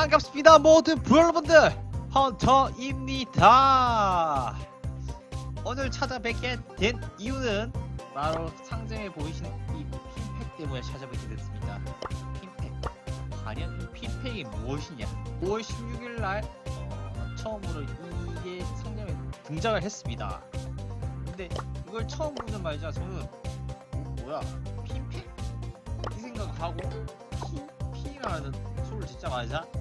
반갑습니다 모든 부여러분들. 헌터입니다. 오늘 찾아뵙게 된 이유는 바로 상점에 보이시는 이 핀팩 때문에 찾아뵙게 됐습니다. 핀팩. 과연 이 핀팩이 무엇이냐? 5월 16일날 어, 처음으로 이게 상점에 등장을 했습니다. 근데 이걸 처음 보는 말이자 저는 어, 뭐야? 핀팩? 이 생각하고 피, 피라는 소리를 듣자마자 여기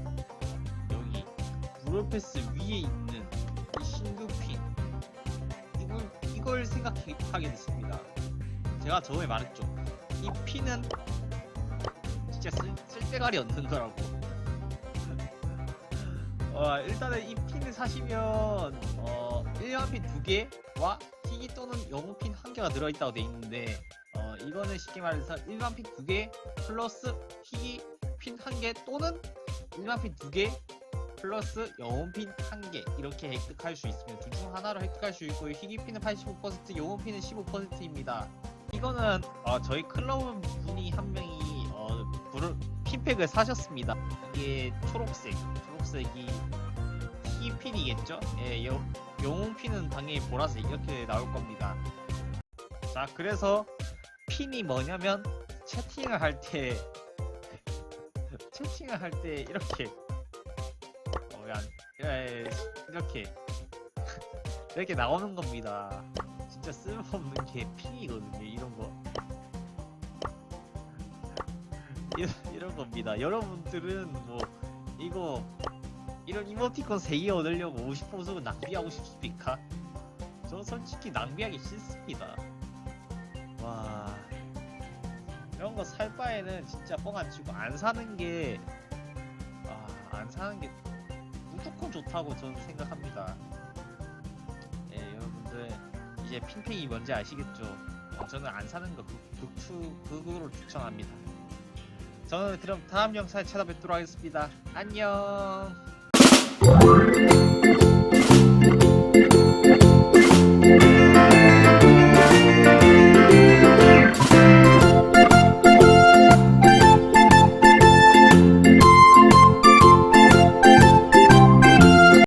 브로패스 위에 있는 이 신규핀 이걸, 이걸 생각하게 됐습니다. 제가 저번에 말했죠. 이 핀은 진짜 쓸, 쓸데가리 없는 거라고. 어, 일단은 이 핀을 사시면 어, 일반 핀두 개와 희귀 또는 영웅 핀한 개가 들어있다고 돼 있는데 어, 이거는 쉽게 말해서 일반 핀 두 개 플러스 희귀 핀 한 개 또는 일반 핀 두 개 플러스 영웅 핀한 개 이렇게 획득할 수 있으면 둘중 하나로 획득할 수 있고 희귀 핀은 85% 영웅 핀은 15%입니다. 이거는 어, 저희 클럽 분이 한 명이 어, 브루, 핀팩을 사셨습니다. 이게 초록색, 초록색이 희귀 핀이겠죠? 예, 여, 영웅 핀은 당연히 보라색 이렇게 나올 겁니다. 자, 그래서 핀이 뭐냐면 채팅을 할 때 채팅을 할 때 이렇게 야, 이렇게 이렇게 나오는 겁니다. 진짜 쓸모없는 게 핀이거든요. 이런 거. 이런, 이런 겁니다. 여러분들은 뭐 이거 이런 이모티콘 3개 얻으려고 50보석을 낭비하고 싶습니까? 저 솔직히 낭비하기 싫습니다. 와 이런 거 살 바에는 진짜 뻥 안 치고 안 사는 게, 아, 안 사는 게 무조건 좋다고 저는 생각합니다. 예, 여러분들 이제 핑핑이 뭔지 아시겠죠? 어, 저는 안 사는 거 극- 극추, 극으로 추천합니다. 저는 그럼 다음 영상에 찾아뵙도록 하겠습니다. 안녕!